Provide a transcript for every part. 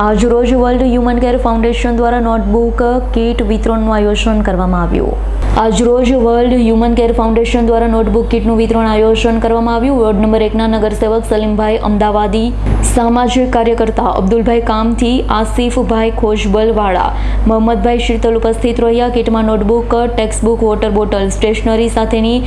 આજરોજ world human care foundation દ્વારા notebook kit વિતરણનું આયોજન કરવામાં આવ્યું. આજરોજ વર્લ્ડ હ્યુમન કેર ફાઉન્ડેશન દ્વારા નોટબુક કીટનું વિતરણ આયોજન કરવામાં આવ્યું. વોર્ડ નંબર એકના નગરસેવક સલીમભાઈ અમદાવાદી, સામાજિક કાર્યકર્તા અબ્દુલભાઈ કામથી, આસિફભાઈ ખોશબલવાળા મોહમ્મદભાઈ શીતલ ઉપસ્થિત રહ્યા. કીટમાં notebook, textbook, water bottle, stationery સાથેની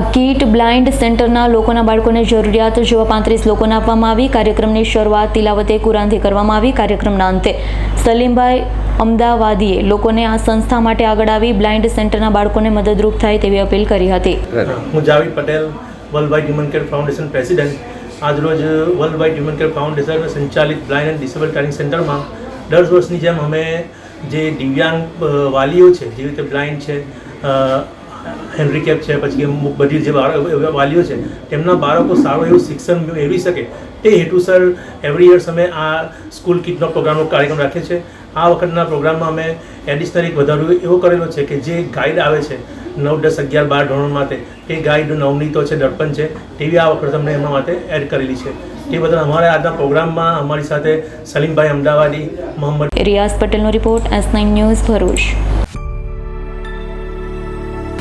આ કિટ બ્લાઇન્ડ સેન્ટરના લોકોના બાળકોને જરૂરિયાત જેવા પાંત્રીસ લોકોને આપવામાં આવી. કાર્યક્રમની શરૂઆત તિલાવતે કુરાનથી કરવામાં આવી. કાર્યક્રમના અંતે સલીમભાઈ અમદાવાદીએ લોકોને આ સંસ્થા માટે આગળ આવી બ્લાઇન્ડ સેન્ટરના બાળકોને મદદરૂપ થાય તેવી અપીલ કરી હતી. હું જાવી Patel world wide human care foundation president આજરોજ world wide human care foundation સંચાલિત બ્લાઇન્ડ એન્ડ ડિસેબલ ટ્રેનિંગ સેન્ટરમાં દર વર્ષની જેમ અમે જે દિવ્યાંગ વાલીઓ છે જેવી રીતે બ્લાઇન્ડ છે હેન્ડીકેપ છે, પછી બધી જે વાલીઓ છે, તેમના બાળકો સારું એવું શિક્ષણ મેળવી શકે તે હેતુસર એવરી યર્સ અમે આ સ્કૂલ કિટનો પ્રોગ્રામનો કાર્યક્રમ રાખીએ છીએ. આ વખતના પ્રોગ્રામમાં અમે એડિશનલ એક વધારો એવો કરેલો છે કે જે ગાઈડ આવે છે, નવ દસ અગિયાર બાર ધોરણ માટે, તે ગાઈડ નવનીતો છે, દર્પણ છે, તેવી આ વખત અમને એમના માટે એડ કરેલી છે. તે બદલ અમારા આજના પ્રોગ્રામમાં અમારી સાથે સલીમભાઈ અમદાવાદી, મોહમ્મદ રિયાઝ પટેલનો report S nine news Bharuch.